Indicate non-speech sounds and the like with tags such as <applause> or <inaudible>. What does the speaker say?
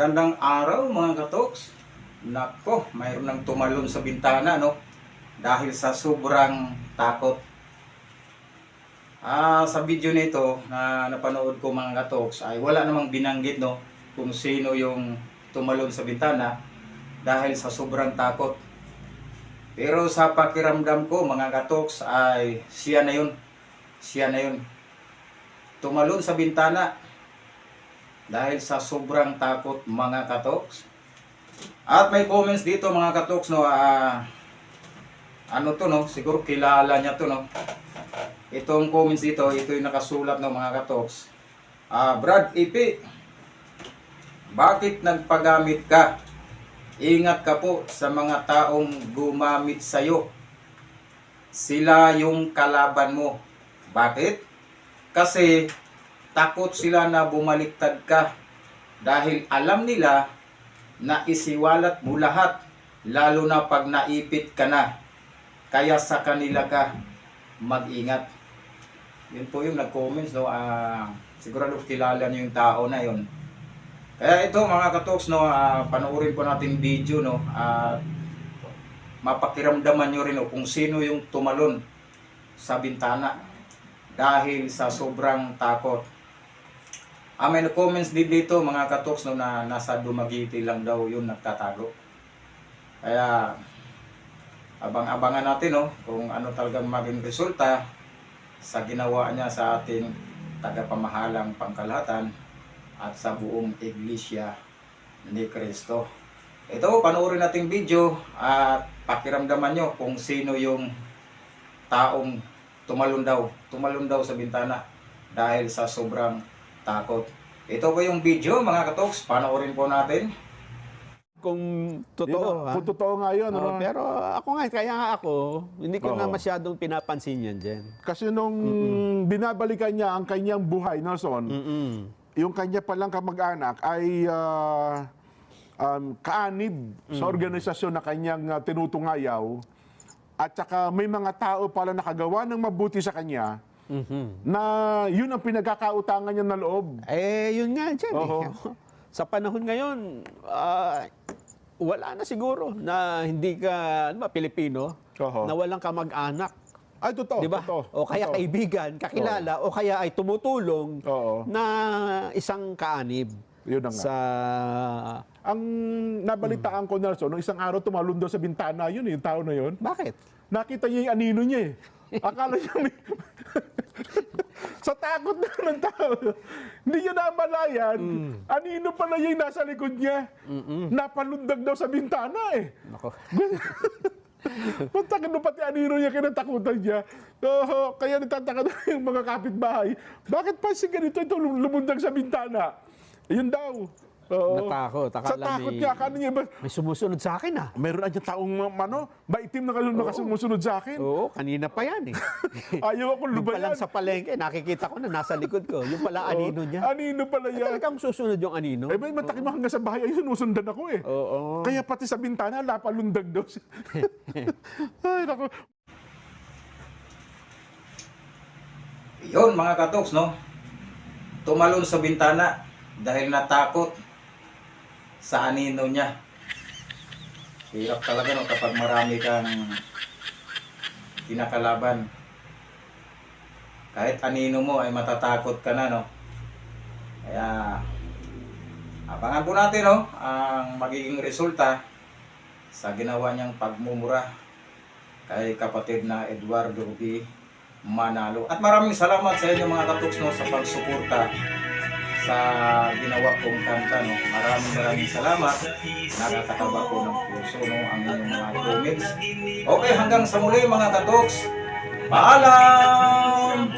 Magandang araw mga katoks. Nako, mayroon ng tumalon sa bintana no. Dahil sa sobrang takot. Ah, sa video nito na napanood ko mga katoks ay wala namang binanggit no kung sino yung tumalon sa bintana dahil sa sobrang takot. Pero sa pakiramdam ko mga katoks ay siya na yun. Siya na yun. Tumalon sa bintana dahil sa sobrang takot mga katoks. At may comments dito mga katoks no, ah, ano to no, siguro kilala niya to no. Itong comments dito, ito yung nakasulat no mga katoks. Ah, Brad Ipi, bakit nagpagamit ka? Ingat ka po sa mga taong gumamit sa'yo. Sila yung kalaban mo. Bakit? Kasi takot sila na bumaliktad ka dahil alam nila na isiwalat mo lahat lalo na pag naipit ka na. Kaya sa kanila ka mag-ingat. Yun po yung nag-comments no? Ah sigurado kilala niyo yung tao na yon kaya ito mga katoks no? Ah, panoorin po natin video no? At mapakiramdaman nyo rin no, kung sino yung tumalon sa bintana dahil sa sobrang takot Ah, may comments din dito mga katoks no, na nasa Dumaguete lang daw yun nagtatago. Kaya abang-abangan natin no, kung ano talagang maging resulta sa ginawa niya sa ating tagapamahalang pangkalahatan at sa buong iglesia ni Kristo. Ito, panoorin nating video at pakiramdaman nyo kung sino yung taong tumalon daw, tumalon daw sa bintana dahil sa sobrang takot. Ito po yung video mga katoks, panoorin po natin. Kung Totoo, ha? Kung totoo nga yun, Oo, ano? pero ako nga, kaya nga ako, hindi ko na Oo. masyadong pinapansin yan dyan. Kasi nung binabalikan niya ang kanyang buhay, Nelson, Mm-mm. yung kanya palang kamag-anak ay ah, um, kaanib sa organisasyon na kanyang ah, tinutungayaw. At saka may mga tao pala nakagawa ng mabuti sa kanya Mhm. na yun ang pinagkakautangan niya na loob. Eh, yun nga dyan. Oo. Eh. Sa panahon ngayon, ah, wala na siguro na hindi ka, ano ba, Pilipino, Oo. na walang kamag-anak. Ay, totoo. Di ba? totoo, O kaya totoo. kaibigan, kakilala, o kaya ay tumutulong Oo. na isang kaanib Yun na nga. sa... Ang nabalitaan ko, Nelson, nung isang araw tumalon daw sa bintana yun, eh, yung tao na yun. Bakit? Nakita niya yung anino niya eh. Akala niya may... <laughs> sa takot na ng tao. Hindi niya namalayan. Anino pala yung nasa likod niya. Napalundag daw sa bintana eh. Nako. <laughs> Punta ka pati anino niya kinatakutan niya. Oo, kaya nagtataka na yung mga kapitbahay. Bakit pa si ganito ito lum- lumundag sa bintana? Yun daw. Oo. Natakot. Sa Akala takot may- niya, akala niya ba, May sumusunod sa akin ah. meron na taong ano, maitim na kalun nakasumusunod sa akin. Oo, kanina pa yan eh. <laughs> Ayaw akong Yung pa lubayan. lang sa palengke, nakikita ko na nasa likod ko. Yung pala anino niya. Anino pala Eh, yan. talagang susunod yung anino. Eh, may matakim hanggang sa bahay, ay sinusundan ako eh. Oo. Kaya pati sa bintana, napalundag daw siya. <laughs> ay, naku. Yun mga katoks no, tumalon sa bintana dahil natakot sa anino niya. Hirap talaga no kapag marami kang kinakalaban. Kahit anino mo ay matatakot ka na no. Kaya abangan po natin no ang magiging resulta sa ginawa niyang pagmumura kay kapatid na Eduardo B. Manalo. At maraming salamat sa inyo mga katuks no, sa pagsuporta sa ginawa kong kanta. No? Maraming maraming salamat. Nakakataba ko ng puso no? ang inyong mga comments. Okay, hanggang sa muli mga katoks. Paalam!